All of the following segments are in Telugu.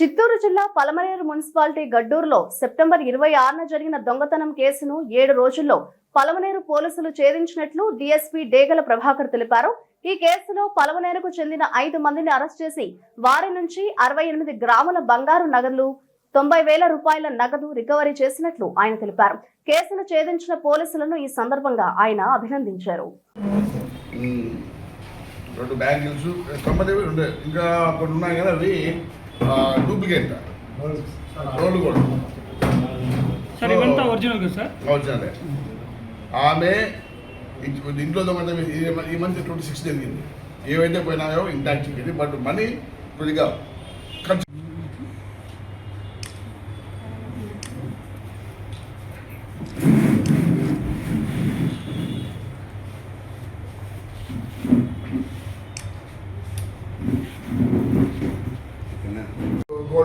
చిత్తూరు జిల్లా పలమనేరు మున్సిపాలిటీ గడ్డూరులో సెప్టెంబర్ ఇరవై ఆరున జరిగిన దొంగతనం కేసును ఏడు రోజుల్లో పలమనేరు పోలీసులు ఛేదించినట్లు డీఎస్పీ డేగల ప్రభాకర్ తెలిపారు. ఈ కేసులో పలమనేరుకు చెందిన ఐదు మందిని అరెస్ట్ చేసి వారి నుంచి అరవై ఎనిమిది గ్రాముల బంగారు నగలు తొంభై వేల రూపాయల నగదు రికవరీ చేసినట్లు ఆయన తెలిపారు. కేసును ఛేదించిన పోలీసులను ఈ సందర్భంగా ఆయన అభినందించారు. రెండు బ్యాంగిల్స్ తొమ్మిది ఇంకా కొన్ని ఉన్నాయి కదా అవి. డూప్లికేట్ రోడ్లు కూడా ఒరిజినల్ ఆమె ఇంట్లో ఈ- మంత్ ట్వంటీ సిక్స్ జరిగింది. ఏవైతే పోయినాయో ఇంటాక్ట్ జరిగింది బట్ మనీ కొద్దిగా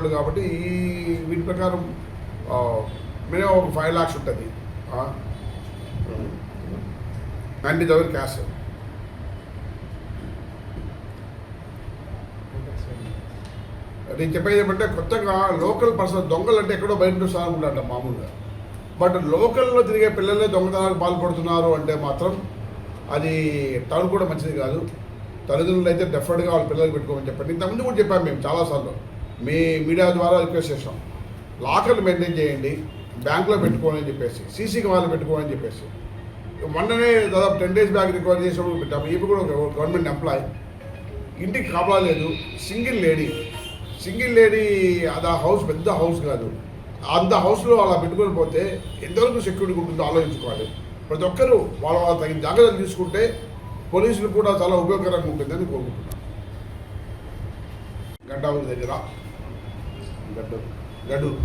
ఉన్నాడు కాబట్టి ఈ వీటి ప్రకారం మినిమం ఒక ఫైవ్ లాక్స్ ఉంటుంది. నైంటీ థౌసండ్ క్యాష్ నేను చెప్పేది ఏమంటే కొత్తగా లోకల్ పర్సన్ దొంగలు అంటే ఎక్కడో బయట నుంచి అనుకుంటాట మామూలుగా. బట్ లోకల్లో తిరిగే పిల్లలే దొంగతనాలకు పాల్పడుతున్నారు అంటే మాత్రం అది టౌన్ కూడా మంచిది కాదు. తల్లిదండ్రులు అయితే డెఫినెట్గా వాళ్ళ పిల్లలకి పెట్టుకోమని చెప్పండి. ఇంతకుముందు కూడా చెప్పాము మేము చాలాసార్లు. మీ మీడియా ద్వారా రిక్వెస్ట్ చేసాం లాకర్లు మెయింటైన్ చేయండి బ్యాంకులో పెట్టుకోమని చెప్పేసి సీసీ కెమెరాలు పెట్టుకోమని చెప్పేసి. మొన్ననే దాదాపు టెన్ డేస్ బ్యాక్ రికవర్ చేసినప్పుడు పెట్టాము ఇప్పుడు కూడా ఒక గవర్నమెంట్ ఎంప్లాయ్. ఇంటికి కాపలా లేదు సింగిల్ లేడీ. సింగిల్ లేడీ అది ఆ హౌస్ పెద్ద హౌస్ కాదు. అంత హౌస్లో అలా పెట్టుకొని పోతే ఎంతవరకు సెక్యూరిటీ ఉంటుందో ఆలోచించుకోవాలి. ప్రతి ఒక్కరూ వాళ్ళ వాళ్ళ తగిన జాగ్రత్తలు తీసుకుంటే పోలీసులు కూడా చాలా ఉపయోగకరంగా ఉంటుందని కోరుకుంటున్నాను గడ్డావుడి దగ్గర. గడ్డు. గడ్డు.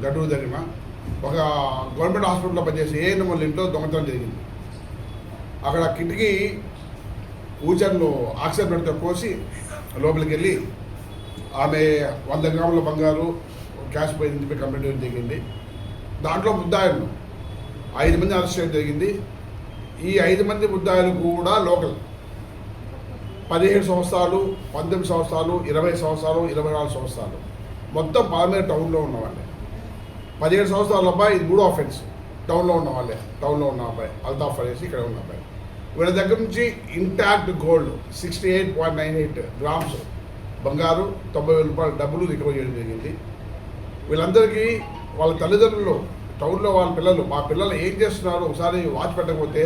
గడ్డూరు దగ్గర ఒక గవర్నమెంట్ హాస్పిటల్లో పనిచేసే ఏ వాళ్ళ ఇంట్లో దొంగతనం జరిగింది. అక్కడ కిటికీ ఊచర్లు ఆక్సిజన్ పెడితే కోసి లోపలికి వెళ్ళి ఆమె వంద గ్రాముల బంగారు క్యాష్ పోయింది చెప్పి కంప్లైంట్ జరిగింది. దాంట్లో ముద్దాయిలు. ఐదు మంది అరెస్ట్ చేయడం జరిగింది. ఈ ఐదు మంది ముద్దాయిలు కూడా లోకల్. పదిహేడు సంవత్సరాలు పంతొమ్మిది సంవత్సరాలు ఇరవై సంవత్సరాలు ఇరవై నాలుగు సంవత్సరాలు. మొత్తం పాలమేరు టౌన్లో ఉన్నవాళ్ళే. పదిహేడు సంవత్సరాల అబ్బాయి ఇది మూడో అఫెన్స్ టౌన్లో ఉన్న వాళ్ళే టౌన్లో ఉన్న అబ్బాయి అల్తాఫ్ అనేసి ఇక్కడ ఉన్న అబ్బాయి. వీళ్ళ దగ్గర నుంచి intact gold sixty eight point nine eight grams బంగారు తొంభై వేల రూపాయల డబ్బులు రికవర్ చేయడం జరిగింది. వీళ్ళందరికీ వాళ్ళ తల్లిదండ్రులు టౌన్లో వాళ్ళ పిల్లలు మా పిల్లలు ఏం చేస్తున్నారు? ఒకసారి వాచ్ పెట్టకపోతే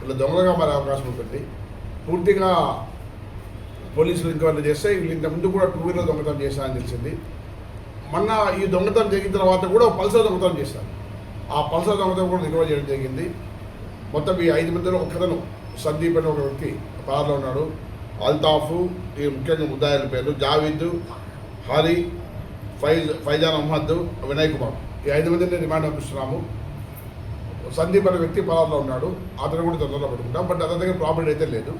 వీళ్ళు దొంగలుగా మారే అవకాశం ఉంటుంది. పూర్తిగా పోలీసులు ఎంక్వైరీ చేస్తే వీళ్ళు ఇంత ముందు కూడా టూ వీలర్ దొంగతనం చేశారని తెలిసింది. మొన్న ఈ దొంగతనం జరిగిన తర్వాత కూడా ఒక పల్సర్ దొంగతనం చేశారు. ఆ పల్సర్ దొంగతనం కూడా రికవర్ చేయడం జరిగింది. మొత్తం ఈ ఐదు మందిలో ఒకతను సందీప్ అనే ఒక వ్యక్తి పార్లో ఉన్నాడు. అల్తాఫ్ ఈ ముఖ్యంగా ముద్దాయిల పేర్లు జావీద్ హరి ఫైజ్ ఫైజాన్ అహ్మద్ వినయ్ కుమార్. ఈ ఐదు మందిని రిమాండ్ పంపిస్తున్నాము. సందీప్ అనే వ్యక్తి పలార్లో ఉన్నాడు. అతను కూడా తొందరలో పట్టుకుంటాం బట్ అతని దగ్గర ప్రాపర్టీ అయితే లేదు.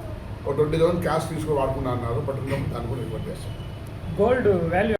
ఒక ట్వంటీ థౌసండ్ క్యాష్ తీసుకొని వాడుకున్నా అన్నారు పట్టుకున్నాం దాన్ని కూడా రికార్డ్ చేస్తాం గోల్డ్ వాల్యూ